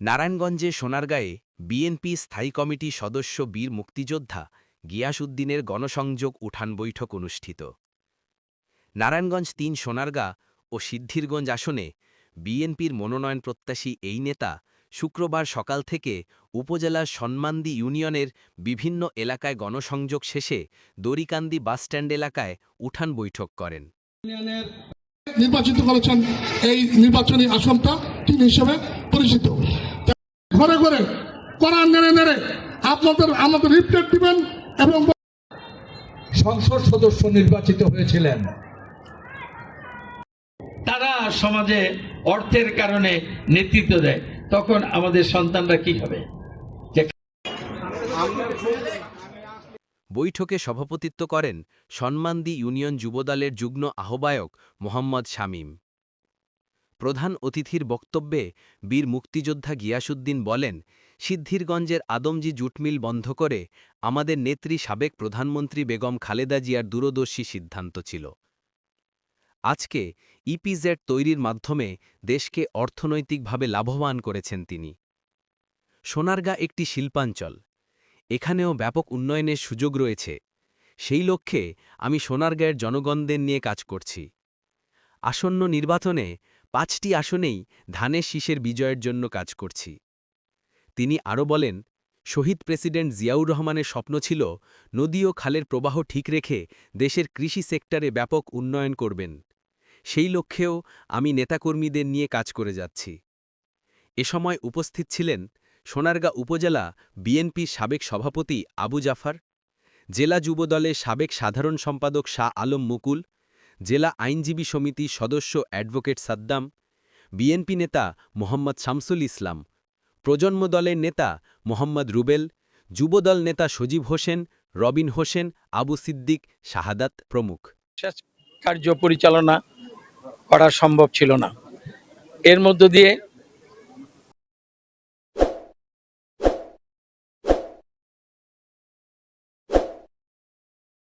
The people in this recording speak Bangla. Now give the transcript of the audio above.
নারায়ণগঞ্জে সোনারগাঁয়ে বিএনপি স্থায়ী কমিটি সদস্য বীর মুক্তিযোদ্ধা গিয়াসউদ্দিনের গণসংযোগ উঠান বৈঠক অনুষ্ঠিত। নারায়ণগঞ্জ তিন সোনারগাঁ ও সিদ্ধিরগঞ্জ আসনে বিএনপির মনোনয়ন প্রত্যাশী এই নেতা শুক্রবার সকাল থেকে উপজেলার সন্মান্দি ইউনিয়নের বিভিন্ন এলাকায় গণসংযোগ শেষে দড়িকান্দি বাসস্ট্যান্ড এলাকায় উঠান বৈঠক করেন। নির্বাচিত করেছেন এই নির্বাচনী আসনটা টিম হিসেবে। পরিচিত। ঘরে ঘরে কোরআন নেড়ে নেড়ে আপনাদের আমাদের রিপোর্ট দিবেন এবং সংসদ সদস্য নির্বাচিত হয়েছিলেন। তারা সমাজে অর্থের কারণে নেতৃত্ব দেয়। তখন আমাদের সন্তানরা কি হবে? বৈঠকে সভাপতিত্ব করেন সন্মান্দি ইউনিয়ন যুবদলের যুগ্ম আহ্বায়ক মোহাম্মদ শামীম। প্রধান অতিথির বক্তব্যে বীর মুক্তিযোদ্ধা গিয়াসুদ্দিন বলেন, সিদ্ধিরগঞ্জের আদমজি জুটমিল বন্ধ করে আমাদের নেত্রী সাবেক প্রধানমন্ত্রী বেগম খালেদা জিয়ার দূরদর্শী সিদ্ধান্ত ছিল। আজকে ইপিজেড তৈরির মাধ্যমে দেশকে অর্থনৈতিকভাবে লাভবান করেছেন তিনি। সোনারগাঁ একটি শিল্পাঞ্চল। এখানেও ব্যাপক উন্নয়নের সুযোগ রয়েছে। সেই লক্ষ্যে আমি সোনারগাঁয়ের জনগণদের নিয়ে কাজ করছি। আসন্ন নির্বাচনে পাঁচটি আসনেই ধানের শীষের বিজয়ের জন্য কাজ করছি। তিনি আরও বলেন, শহীদ প্রেসিডেন্ট জিয়াউর রহমানের স্বপ্ন ছিল নদী ও খালের প্রবাহ ঠিক রেখে দেশের কৃষি সেক্টরে ব্যাপক উন্নয়ন করবেন। সেই লক্ষ্যেও আমি নেতাকর্মীদের নিয়ে কাজ করে যাচ্ছি। এ সময় উপস্থিত ছিলেন সোনারগাঁ উপজেলা বিএনপির সাবেক সভাপতি আবু জাফর, জেলা যুবদলের সাবেক সাধারণ সম্পাদক শাহ আলম মুকুল জেলা আইনজীবী সমিতি সদস্য অ্যাডভোকেট সাদ্দাম, বিএনপি নেতা মোহাম্মদ শামসুল ইসলাম, প্রজন্ম দলের নেতা মোহাম্মদ রুবেল, যুবদল নেতা সজীব হোসেন, রবিন হোসেন, আবু সিদ্দিক, শাহাদাত প্রমুখ। কার্য পরিচালনা করা সম্ভব ছিল না। এর মধ্য দিয়ে